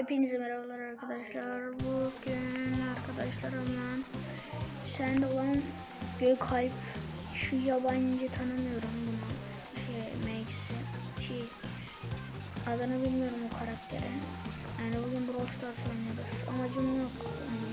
Hepinize merhabalar arkadaşlar. Bugün arkadaşlarımla sen olan Gökalp şu yabancı tanımıyorum bunu. Şey Max'i şey adını bilmiyorum o karakterin. Yani bugün Brawl Stars oynuyoruz. Amacım yok. Yani,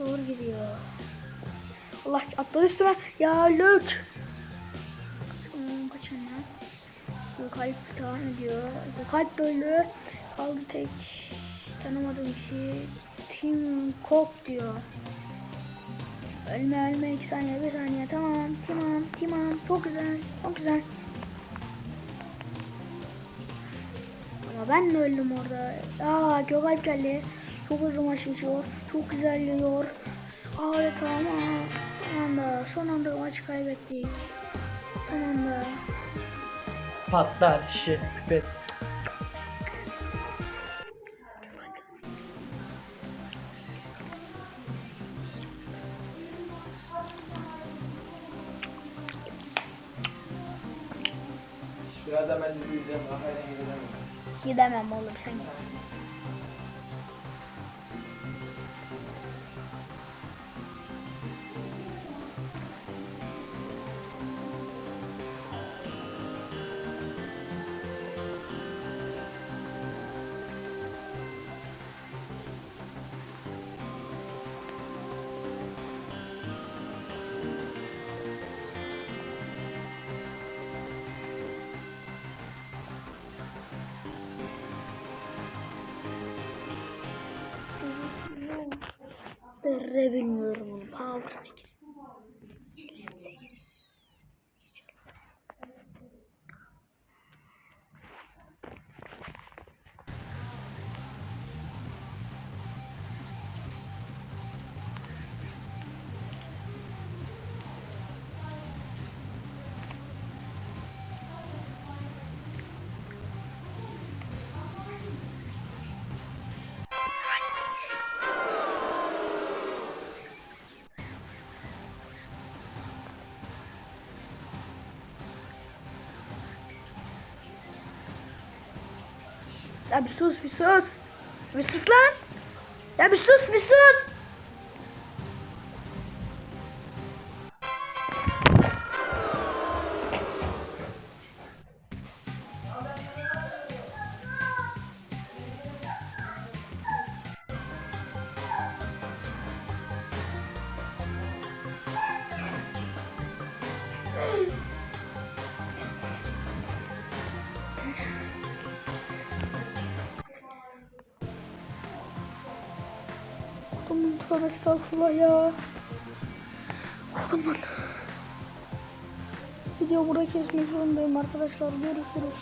maç zor gidiyor. Allah atladı üstüme. Ya lök. Kaçın ya. Kalp devam ediyor. Kalp böyle kaldı tek tanımadığım kişi. Tim Cook diyor. Ölme ölme 2 saniye 1 saniye tamam tamam tamam çok güzel çok güzel. Ama ben de öldüm orada. Aa Gökalp geldi. Çok hızlı maç geçiyor. Çok güzel yiyor. Harika ama son anda, son anda maçı kaybettik. Son anda. Patlar pipet. Şurada ben de gidemem. Gidemem oğlum sen git. Dırre bilmiyorum onu. Power 8. Ya bir sus bir sus. Bir sus lan. Ya bir sus bir sus. Tövbe estağfurullah ya. Aman. Video burada kesmek zorundayım arkadaşlar. Görüşürüz.